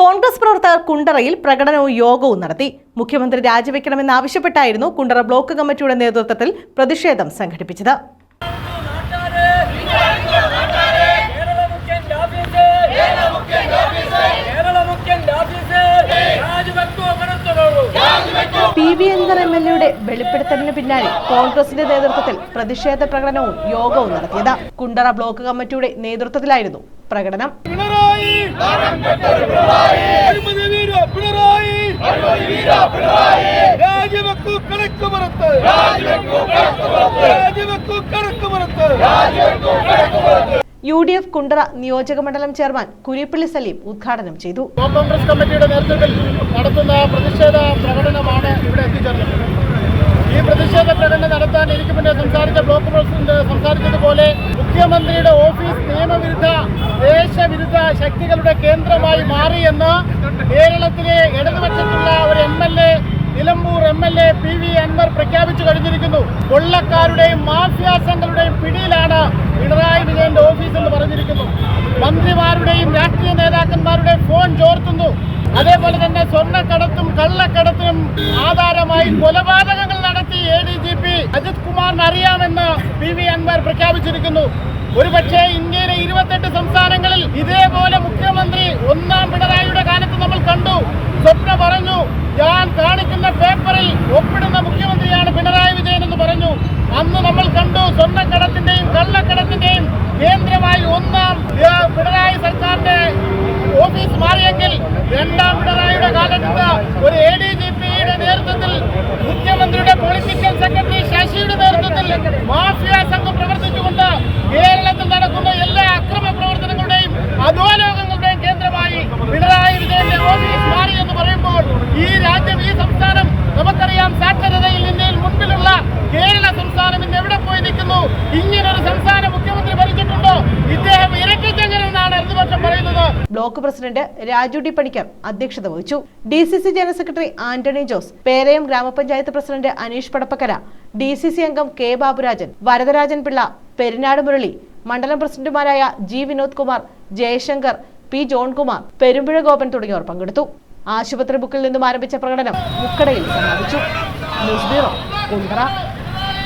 കോൺഗ്രസ് പ്രവർത്തകർ കുണ്ടറയിൽ പ്രകടനവും യോഗവും നടത്തി. മുഖ്യമന്ത്രി രാജിവെക്കണമെന്നാവശ്യപ്പെട്ടായിരുന്നു കുണ്ടറ ബ്ലോക്ക് കമ്മിറ്റിയുടെ നേതൃത്വത്തിൽ പ്രതിഷേധം സംഘടിപ്പിച്ചത്. P V Anvar M L എയുടെ വെളിപ്പെടുത്തലിന് പിന്നാലെ കോൺഗ്രസിന്റെ നേതൃത്വത്തിൽ പ്രതിഷേധ പ്രകടനവും യോഗവും നടത്തിയത്. കുണ്ടറ ബ്ലോക്ക് കമ്മിറ്റിയുടെ നേതൃത്വത്തിലായിരുന്നു പ്രകടനം പിണറായി അഴിമതി വീര പിണറായി രാജിവെക്കൂ കണക്ക് പുറത്ത്. രാജിവെക്കൂ കണക്ക് പുറത്ത്. യു ഡി എഫ് കുണ്ടറ നിയോജക മണ്ഡലം ചെയർമാൻ കുരിപ്പള്ളി സലീം ഉദ്ഘാടനം ചെയ്തു. കോൺഗ്രസ് കമ്മിറ്റിയുടെ നേതൃത്വത്തിൽ നടത്തുന്ന പ്രതിഷേധ പ്രകടനമാണ് ഇവിടെ എത്തിച്ചേർന്നത്. ഈ പ്രതിഷേധ പ്രകടനം നടത്താൻ എനിക്ക് മുന്നേ സംസാരിച്ച ബ്ലോക്ക് പ്രസിഡന്റ് സംസാരിച്ചതുപോലെ മുഖ്യമന്ത്രിയുടെ ഓഫീസ് നിയമവിരുദ്ധ ദേശവിരുദ്ധ ശക്തികളുടെ കേന്ദ്രമായി മാറിയെന്ന് കേരളത്തിലെ ഇടതുപക്ഷത്തുള്ള ഒരു M L A Nilambur M L A P V Anvar പ്രഖ്യാപിച്ചു കഴിഞ്ഞിരിക്കുന്നു. കൊള്ളക്കാരുടെയും മാഫിയ കള്ളക്കടത്തിനും ആധാരമായി കൊലപാതകങ്ങൾ നടത്തി A D G P Ajith കുമാറിന് അറിയാമെന്ന് പി വി അൻവർ പ്രഖ്യാപിച്ചിരിക്കുന്നു. ഒരുപക്ഷെ ഇന്ത്യയിലെ ഇരുപത്തെട്ട് സംസ്ഥാനങ്ങളിൽ ഇതേപോലെ മുഖ്യമന്ത്രി ഒന്നാം പിണറായിയുടെ കാലത്ത് നമ്മൾ കണ്ടു. സ്വപ്ന പറഞ്ഞു ഞാൻ കാണിക്കുന്ന പേപ്പറിൽ ഒപ്പിടുന്ന മുഖ്യമന്ത്രിയാണ് പിണറായി വിജയൻ എന്ന് പറഞ്ഞു. അന്ന് നമ്മൾ കണ്ടു സ്വർണക്കടത്തിന്റെയും കള്ളക്കടത്തിന്റെയും കേന്ദ്രമായി ഒന്നാം പിണറായി സർക്കാരിന്റെ ഓഫീസ് മാറിയെങ്കിൽ രണ്ടാം പിണറായിയുടെ കാലത്ത് ഒരു എ ഡി ജി പിയുടെ നേതൃത്വത്തിൽ മുഖ്യമന്ത്രിയുടെ പൊളിറ്റിക്കൽ സെക്രട്ടറി ശശിയുടെ നേതൃത്വത്തിൽ മാഫിയ സംഘം പ്രവർത്തിച്ചുകൊണ്ട് കേരളത്തിൽ നടക്കുന്ന എല്ലാ അക്രമ പ്രവർത്തനങ്ങളുടെയും അധോലോകങ്ങളുടെയും കേന്ദ്രമായി പിണറായി വിജയന്റെ ഓഫീസ് മാറി എന്ന് പറയുമ്പോൾ ഈ രാജ്യം ഈ സംസ്ഥാനം നമുക്കറിയാം സാക്ഷരതയിൽ ഇന്ത്യയിൽ മുൻപിലുള്ള കേരള സംസ്ഥാനം ഇന്ന് എവിടെ പോയി നിൽക്കുന്നു? ഇങ്ങനൊരു സംസ്ഥാന മുഖ്യമന്ത്രി ഭരിച്ചിട്ടുണ്ടോ? ഇദ്ദേഹം ഇരട്ടിച്ചെങ്ങനെന്നാണ് ഇടതുപക്ഷം പറയുന്നത്. Block president Raju D Panicker അധ്യക്ഷത വഹിച്ചു. D C C general secretary Antony Jose Perayam ഗ്രാമപഞ്ചായത്ത് president Aneesh Padappakkara D C C അംഗം കെ ബാബുരാജൻ വരദരാജൻ പിള്ള പെരിനാട് മുരളി മണ്ഡലം പ്രസിഡന്റുമാരായ ജി വിനോദ് കുമാർ ജയശങ്കർ പി ജോൺകുമാർ പെരുമ്പുഴ ഗോപൻ തുടങ്ങിയവർ പങ്കെടുത്തു. ആശുപത്രി ബുക്കിൽ നിന്നും ആരംഭിച്ച പ്രകടനം മുക്കടയിൽ സമാപിച്ചു. News bureau